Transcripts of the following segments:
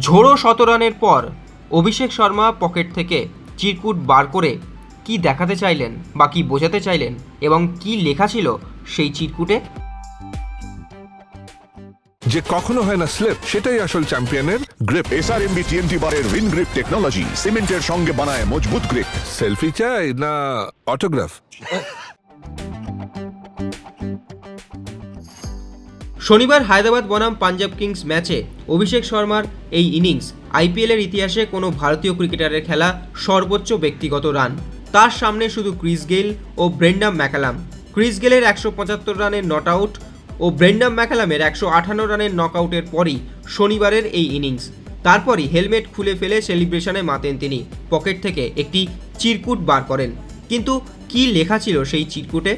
ঝোড়ো শতরানের পর অভিষেক শর্মা পকেট থেকে চিরকুট বার করে কি দেখাতে চাইলেন বা কি বোঝাতে চাইলেন এবং কি লেখা ছিল সেই চিরকুটে? যে কখনো হয় না স্লিপ সেটাই আসল চ্যাম্পিয়নের গ্রিপ। এসআরএমবি টিএমটি বারের উইন গ্রিপ টেকনোলজি সিমেন্টের সঙ্গে বানায় মজবুত গ্রিপ সেলফি চাই না অটোগ্রাফ শনিবার হায়দ্রাবাদ বনাম পাঞ্জাব কিংস ম্যাচে অভিষেক শর্মার এই ইনিংস আইপিএলের ইতিহাসে কোনো ভারতীয় ক্রিকেটারের খেলা সর্বোচ্চ ব্যক্তিগত রান। তার সামনে শুধু ক্রিস গেইল ও ব্রেন্ডাম ম্যাকালাম। ক্রিস গেলের একশো পঁচাত্তর রানের নট আউট ও ব্রেন্ডাম ম্যাকালামের একশো আঠান্ন রানের নকআউটের পরই শনিবারের এই ইনিংস। তারপরই হেলমেট খুলে ফেলে সেলিব্রেশনে মাতেন তিনি। পকেট থেকে একটি চিরকুট বার করেন। কিন্তু কি লেখা ছিল সেই চিরকুটে?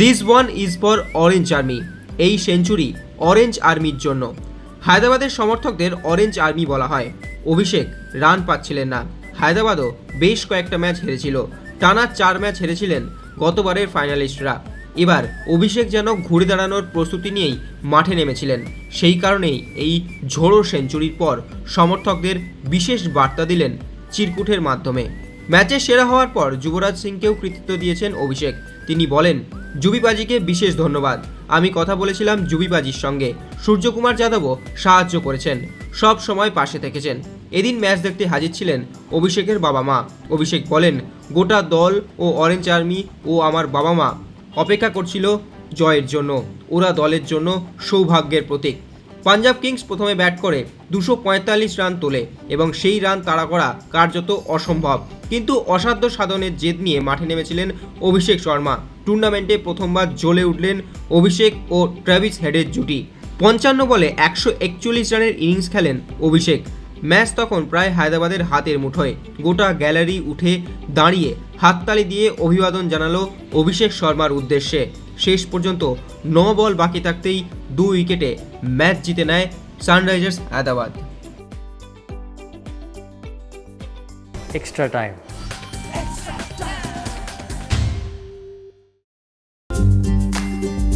This one is for orange army. এই সেঞ্চুরি অরেঞ্জ আর্মির জন্য। হায়দ্রাবাদের সমর্থকদের অরেঞ্জ আর্মি বলা হয়। অভিষেক, রান পাচ্ছিলেন না। হায়দ্রাবাদও বেশ কয়েকটা ম্যাচ হেরেছিল। টানা চার ম্যাচ হেরেছিলেন গতবারের ফাইনালিস্টরা। এবার অভিষেক যেন ঘুরে দাঁড়ানোর প্রস্তুতি নিয়েই মাঠে নেমেছিলেন। সেই কারণেই এই ঝোড়ো সেঞ্চুরির পর সমর্থকদের বিশেষ বার্তা দিলেন চিরকুটের মাধ্যমে। ম্যাচে সেরা হওয়ার পর যুবরাজ সিংকেও কৃতিত্ব দিয়েছেন অভিষেক। তিনি বলেন, জুবিবাজিকে বিশেষ ধন্যবাদ। আমি কথা বলেছিলাম জুবিবাজির সঙ্গে। সূর্যকুমার যাদবও সাহায্য করেছেন। সব সময় পাশে থেকেছেন। এদিন ম্যাচ দেখতে হাজির ছিলেন অভিষেকের বাবা মা। অভিষেক বলেন, গোটা দল ও অরেঞ্জ আর্মি ও আমার বাবা মা অপেক্ষা করছিল জয়ের জন্য। ওরা দলের জন্য সৌভাগ্যের প্রতীক। পাঞ্জাব কিংস প্রথমে ব্যাট করে দুশো রান তোলে এবং সেই রান তাড়া করা কার্যত অসম্ভব। কিন্তু অসাধ্য সাধনের জেদ নিয়ে মাঠে নেমেছিলেন অভিষেক শর্মা। টুর্নামেন্টে প্রথমবার জ্বলে উঠলেন অভিষেক ও ট্র্যাভিস হেডের জুটি। পঞ্চান্ন বলে একশো একচল্লিশ রানের ইনিংস খেলেন অভিষেক। ম্যাচ তখন প্রায় হায়দ্রাবাদের হাতের মুঠোয়। গোটা গ্যালারি উঠে দাঁড়িয়ে হাততালি দিয়ে অভিবাদন জানালো অভিষেক শর্মার উদ্দেশ্যে। শেষ পর্যন্ত ন বল বাকি থাকতেই দু উইকেটে ম্যাচ জিতে নেয় Sunrisers Hyderabad. Extra time.